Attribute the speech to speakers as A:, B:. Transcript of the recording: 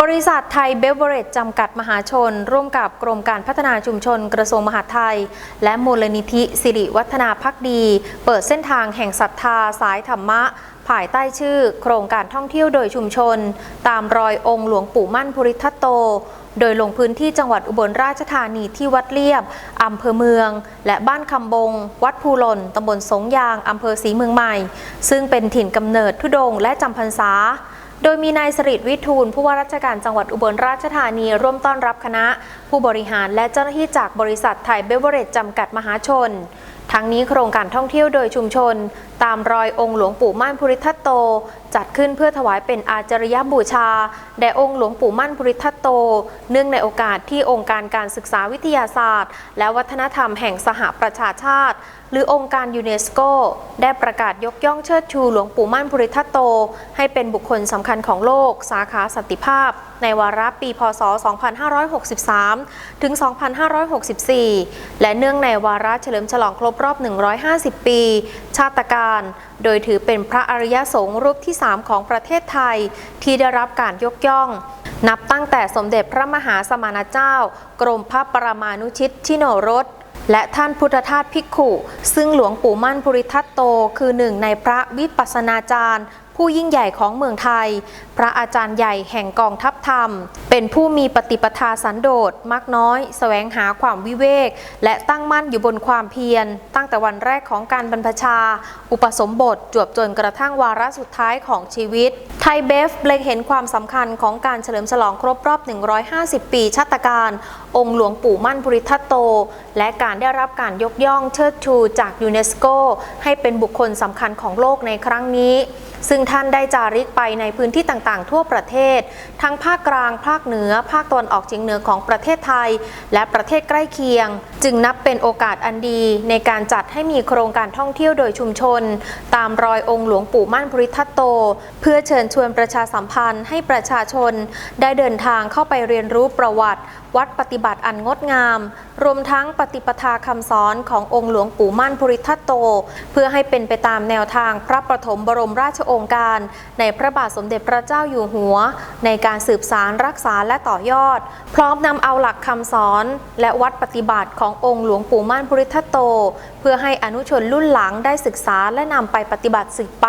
A: บริษัทไทยเบเวอเรจจำกัดมหาชน ร่วมกับกรมการพัฒนาชุมชนกระทรวงมหาดไทย และมูลนิธิสิริวัฒนาพักดี เปิดเส้นทางแห่งศรัทธาสายธรรมะ ภายใต้ชื่อ โครงการท่องเที่ยวโดยชุมชน ตามรอยองค์หลวงปู่มั่นภูริทัตโต โดยลงพื้นที่จังหวัดอุบลราชธานีที่วัดเลียบอำเภอเมือง และบ้านคำบง วัดภูหล่นตำบลสงยางอำเภอศรีเมืองใหม่ ซึ่งเป็นถิ่นกำเนิดทุดงและจำพรรษา โดยมีนายสริดวิทูล ผู้ว่าราชการจังหวัดอุบลราชธานี ร่วมต้อนรับคณะ ผู้บริหารและเจ้าหน้าที่จากบริษัทไทยเบเวอเรจจำกัดมหาชน ทั้งนี้โครงการท่องเที่ยวโดยชุมชน ตามรอยองค์หลวงปู่มั่นภูริทัตโต จัดขึ้นเพื่อถวายเป็นอาจารยบูชา แด่องค์หลวงปู่มั่นภูริทัตโต เนื่องในโอกาสที่องค์การการศึกษาวิทยาศาสตร์ และวัฒนธรรมแห่งสหประชาชาติ หรือองค์การยูเนสโก ได้ประกาศยกย่องเชิดชูหลวงปู่มั่นภูริทัตโต ให้เป็นบุคคลสำคัญของโลก สาขาสันติภาพ ในวาระปี พศ 2563 ถึง 2564 และเนื่องในวาระเฉลิมฉลองครบรอบ 150 ปี ชาติการ โดยถือเป็นพระอริยสงฆ์รูปที่ 3 ของประเทศไทย ที่ได้รับการยกย่อง นับตั้งแต่สมเด็จพระมหาสมณเจ้า กรมพระปรมานุชิตชิโนรสและท่านพุทธทาสภิกขุ ซึ่งหลวงปู่มั่นภูริทัตโต คือหนึ่งในพระวิปัสสนาจารย์ ผู้ยิ่งใหญ่ของเมืองไทย พระอาจารย์ใหญ่แห่งกองทัพธรรม เป็นผู้มีปฏิปทาสันโดษมักน้อยแสวงหาความวิเวก และตั้งมั่นอยู่บนความเพียร ตั้งแต่วันแรกของการบรรพชา อุปสมบทจวบจนกระทั่งวาระสุดท้ายของชีวิตไทยเบฟเล็งเห็นความสำคัญของการเฉลิมฉลองครบรอบ 150 ปีชาตการ องค์หลวงปู่มั่นภูริทัตโต และการได้รับการยกย่องเชิดชูจากยูเนสโก ให้เป็นบุคคลสำคัญของโลกในครั้งนี้ ซึ่งท่านได้จาริกไปในพื้นที่ต่างๆ ทั่วประเทศ ทั้งภาคกลาง ภาคเหนือ ภาคตะวันออกเฉียงเหนือของประเทศไทย และประเทศใกล้เคียง จึงนับเป็นโอกาสอันดีในการจัดให้มีโครงการท่องเที่ยวโดยชุมชน ตามรอยองค์หลวงปู่มั่นภูริทัตโต เพื่อเชิญชวนประชาสัมพันธ์ให้ประชาชน ได้เดินทางเข้าไปเรียนรู้ประวัติ วัดปฏิบัติอันงดงาม รวมทั้งปฏิปทาคำสอนขององค์หลวงปู่มั่นภูริทัตโต เพื่อให้เป็นไปตามแนวทางพระประถมบรมราชโองการ ในพระบาทสมเด็จพระเจ้าอยู่หัว ในการสืบสารรักษาและต่อยอด พร้อมนำเอาหลักคำสอน และวัดปฏิบัติขององค์หลวงปู่มั่นภูริทัตโต เพื่อให้อนุชนรุ่นหลังได้ศึกษาและนำไปปฏิบัติสืบไป